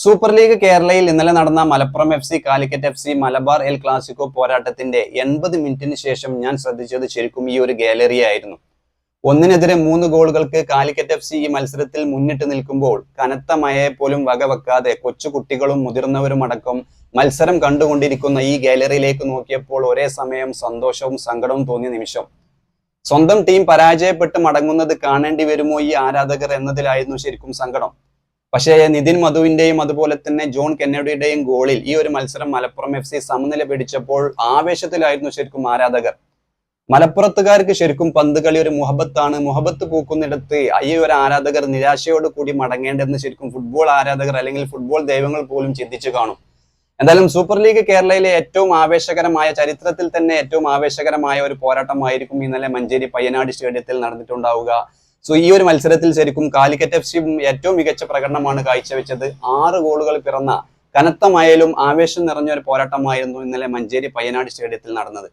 Super league കേരളയിൽ ഇന്നലെ നടന്ന Malappuram F C Calicut F C Malabar El Clasico പോരാട്ടത്തിന്റെ എൺപത് മിനിറ്റിന് ശേഷം ഞാൻ ശ്രദ്ധിച്ചത് ശരിക്കും ഈ ഒരു ഗാലറി ആയിരുന്നു ഒന്നിനെതിരെ മൂന്ന് ഗോളുകൾക്ക് കാലിക്കറ്റ് എഫ് സി ഈ മത്സരത്തിൽ മുന്നിട്ട് നിൽക്കുമ്പോൾ കനത്ത മഴയെ പോലും വകവെക്കാതെ കൊച്ചുകുട്ടികളും മുതിർന്നവരും അടക്കം മത്സരം കണ്ടുകൊണ്ടിരിക്കുന്ന ഈ ഗാലറിയിലേക്ക് നോക്കിയപ്പോൾ ഒരേ സമയം സന്തോഷവും സങ്കടവും തോന്നിയ നിമിഷം. സ്വന്തം ടീം പരാജയപ്പെട്ട് മടങ്ങുന്നത് കാണേണ്ടി വരുമോ ഈ ആരാധകർ എന്നതിലായിരുന്നു ശരിക്കും സങ്കടം. പക്ഷേ നിതിൻ മധുവിന്റെയും അതുപോലെ തന്നെ ജോൺ കെന്നഡിയുടെയും ഗോളിൽ ഈ ഒരു മത്സരം മലപ്പുറം എഫ് സി സമനില പിടിച്ചപ്പോൾ ആവേശത്തിലായിരുന്നു ശരിക്കും ആരാധകർ. മലപ്പുറത്തുകാർക്ക് ശരിക്കും പന്ത് കളി ഒരു മുഹബത്താണ്. മുഹബത്ത് പൂക്കുന്നിടത്ത് ഈ ഒരു ആരാധകർ നിരാശയോട് കൂടി മടങ്ങേണ്ടതെന്ന് ശരിക്കും ഫുട്ബോൾ ആരാധകർ അല്ലെങ്കിൽ ഫുട്ബോൾ ദൈവങ്ങൾ പോലും ചിന്തിച്ചു കാണും. എന്തായാലും സൂപ്പർ ലീഗ് കേരളയിലെ ഏറ്റവും ആവേശകരമായ ചരിത്രത്തിൽ തന്നെ ഏറ്റവും ആവേശകരമായ ഒരു പോരാട്ടമായിരിക്കും ഇന്നലെ മഞ്ചേരി പയ്യനാട് സ്റ്റേഡിയത്തിൽ നടന്നിട്ടുണ്ടാവുക. സോ ഈ ഒരു മത്സരത്തിൽ ശരിക്കും കാലിക്കറ്റ് എഫ് സി ഏറ്റവും മികച്ച പ്രകടനമാണ് കാഴ്ചവെച്ചത്. ആറ് ഗോളുകൾ പിറന്ന കനത്ത മയലും ആവേശം നിറഞ്ഞ ഒരു പോരാട്ടമായിരുന്നു ഇന്നലെ മഞ്ചേരി പയ്യനാട് സ്റ്റേഡിയത്തിൽ നടന്നത്.